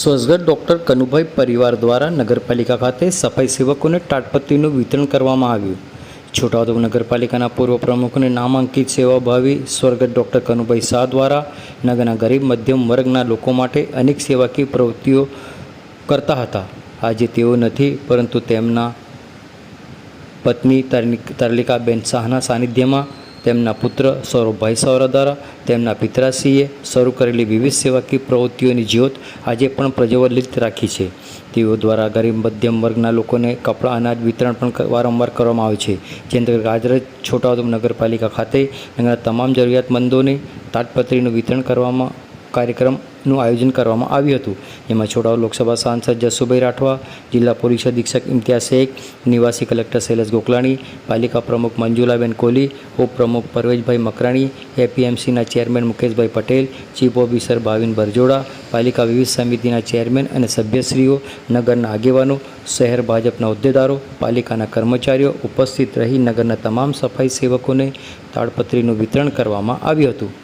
સ્વસગર doctor Kanubhai પરિવાર દ્વારા નગરપાલિકા ખાતે સફાઈ સેવકોને તાટપત્રીનું વિતરણ કરવામાં આવ્યું. છોટાઉદેપુર નગરપાલિકાના પૂર્વ પ્રમુખને નામાંકિત સેવાભાવી સ્વર્ગત ડૉક્ટર કનુભાઈ શાહ દ્વારા નગરના ગરીબ મધ્યમ વર્ગના લોકો માટે અનેક સેવાકીય પ્રવૃત્તિઓ કરતા હતા. આજે તેઓ નથી, પરંતુ તેમના પત્ની તરલિકાબેન શાહના સાનિધ્યમાં તેમના પુત્ર સૌરભભાઈ સૌરા દ્વારા તેમના પિતરાશ્રીએ શરૂ કરેલી વિવિધ સેવાકીય પ્રવૃત્તિઓની જ્યોત આજે પણ પ્રજ્વલિત રાખી છે. તેઓ દ્વારા ગરીબ મધ્યમ વર્ગના લોકોને કપડાં, અનાજ વિતરણ પણ વારંવાર કરવામાં આવે છે. જે અંતર્ગત આજરોજ છોટાઉદેપુર નગરપાલિકા ખાતે તમામ જરૂરિયાતમંદોને તાટપત્રીનું વિતરણ કરવામાં કાર્યક્રમનું આયોજન કરવામાં આવ્યું હતું. જેમાં છોડાવ લોકસભા સાંસદ જસુભાઈ રાઠવા, જિલ્લા પોલીસ અધિક્ષક ઇમ્તિયાઝ શેખ, નિવાસી કલેક્ટર શૈલેષ ગોકલાણી, પાલિકા પ્રમુખ મંજુલાબેન કોહલી, ઉપપ્રમુખ Parveshbhai Makrani, એપીએમસીના chairman Mukeshbhai Patel, chief officer Bhavin Barjoda, પાલિકા વિવિધ સમિતિના ચેરમેન અને સભ્યશ્રીઓ, નગરના આગેવાનો, શહેર ભાજપના હોદ્દેદારો, પાલિકાના કર્મચારીઓ ઉપસ્થિત રહી નગરના તમામ સફાઈ સેવકોને તાડપત્રીનું વિતરણ કરવામાં આવ્યું હતું.